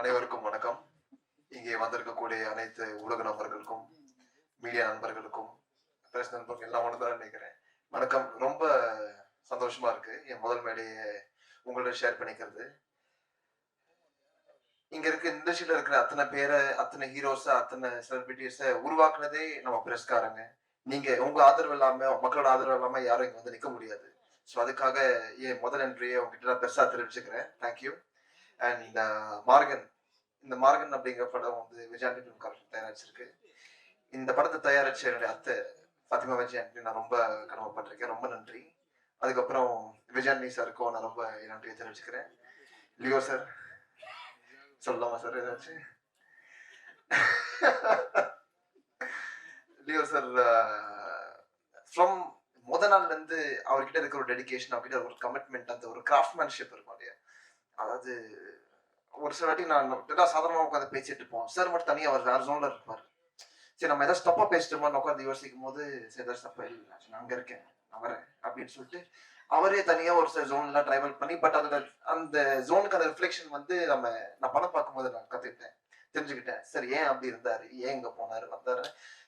அனைவருக்கும் வணக்கம். இங்கே வந்திருக்கக்கூடிய அனைத்து ஊடக நண்பர்களுக்கும் மீடியா நண்பர்களுக்கும் பிரஸ் நண்பர்கள் எல்லாம் ஒன்று தான் நினைக்கிறேன். வணக்கம். ரொம்ப சந்தோஷமா இருக்கு. என் முதல் மேடையை உங்களோட ஷேர் பண்ணிக்கிறது. இங்க இருக்க இண்டஸ்ட்ரியில இருக்கிற அத்தனை பேரை அத்தனை ஹீரோஸை அத்தனை செலிபிரிட்டிஸை உருவாக்குனதே நம்ம பிரஸ்காரங்க நீங்க உங்க ஆதரவு இல்லாம மக்களோட ஆதரவு இல்லாம யாரும் இங்க வந்து நிக்க முடியாது. ஸோ அதுக்காக என் முதல் நன்றியை உங்ககிட்ட நான் பெருசா தெரிவிச்சுக்கிறேன். தேங்க்யூ அண்ட் இந்த மார்கன் இந்த மார்கன் அப்படிங்கிற படம் வந்து விஜயாண்டி ஃபிலிம் கார்பரேஷன் தயாரிச்சிருக்கு. இந்த படத்தை தயாரிச்ச என்னுடைய அத்தை ஃபாத்திமா விஜயாண்டி நான் ரொம்ப கடமைப்பட்டிருக்கேன். ரொம்ப நன்றி. அதுக்கப்புறம் விஜயாண்டி சாருக்கும் நான் ரொம்ப நன்றியை தெரிவிச்சுக்கிறேன். லியோ சார் சொல்லலாமா சார் ஏதாச்சும் லியோ சார் ஃப்ரம் முத நாள்லேருந்து அவர்கிட்ட இருக்கிற ஒரு டெடிகேஷன் அவர்கிட்ட ஒரு கமிட்மெண்ட் அந்த ஒரு கிராஃப்ட்மேன்ஷிப் இருக்கும் இல்லையா? அதாவது ஒரு சில வாட்டி நான் எல்லாம் சாதாரணமாக உட்காந்து பேசிட்டு இருப்போம். சார் மட்டும் தனியாக அவர் வேற ஜோன்ல இருப்பார். சரி நம்ம ஏதாவது தப்பா பேசிட்டோமோன்னு உட்காந்து யோசிக்கும் போது சரி ஏதாவது தப்பா இல்லை நான் அங்க இருக்கேன் நான் வரேன் அப்படின்னு சொல்லிட்டு அவரே தனியா ஒரு சில ஜோன்ல டிராவல் பண்ணி பட் அதுல அந்த ஜோனுக்கு அந்த ரிஃப்ளெக்ஷன் வந்து நம்ம நான் படம் பார்க்கும்போது நான் கத்துக்கிட்டேன் தெரிஞ்சுக்கிட்டேன். சரி ஏன் அப்படி இருந்தாரு? ஏன் இங்க போனாரு? வந்தாரு?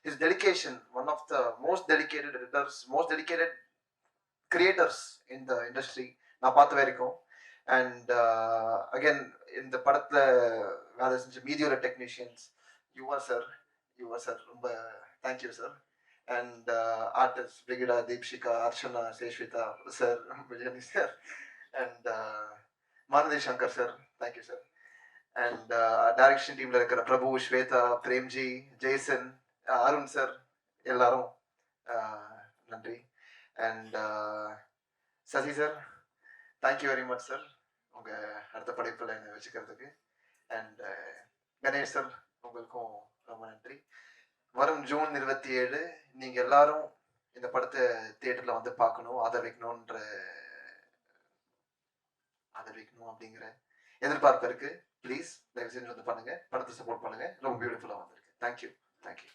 His dedication one of the most dedicated writers most dedicated creators in the industry நான் பார்த்த வரைக்கும் அண்ட் அகைன் இந்த படத்துல வேலை செஞ்ச மீதியோட technicians Yuva sir Yuva sir ரொம்ப thank you sir and artist Brigida Deepshikha Archana Seshvitha sir Vijayani sir and Manathi Shankar sir thank you sir and direction டீம்ல இருக்கிற பிரபு ஸ்வேதா பிரேம்ஜி ஜெய்சன் அருண் சார் எல்லாரும் நன்றி. And Sasi sir thank you very much sir உங்க அடுத்த படைப்பில் என்னை வச்சுக்கிறதுக்கு. அண்ட் uh, கணேஷ் சார் உங்களுக்கும் ரொம்ப நன்றி. வரும் ஜூன் இருபத்தி ஏழு நீங்க எல்லாரும் இந்த படத்தை தியேட்டர்ல வந்து பார்க்கணும் ஆதரவிக்கணும்ன்ற ஆதரவிக்கணும் அப்படிங்கிற எதிர்பார்ப்பு இருக்கு. ப்ளீஸ் தயவு செஞ்சு வந்து பண்ணுங்க. படத்தை சப்போர்ட் பண்ணுங்க. ரொம்ப பியூட்டிஃபுல்லா வந்திருக்கு. Thank you thank you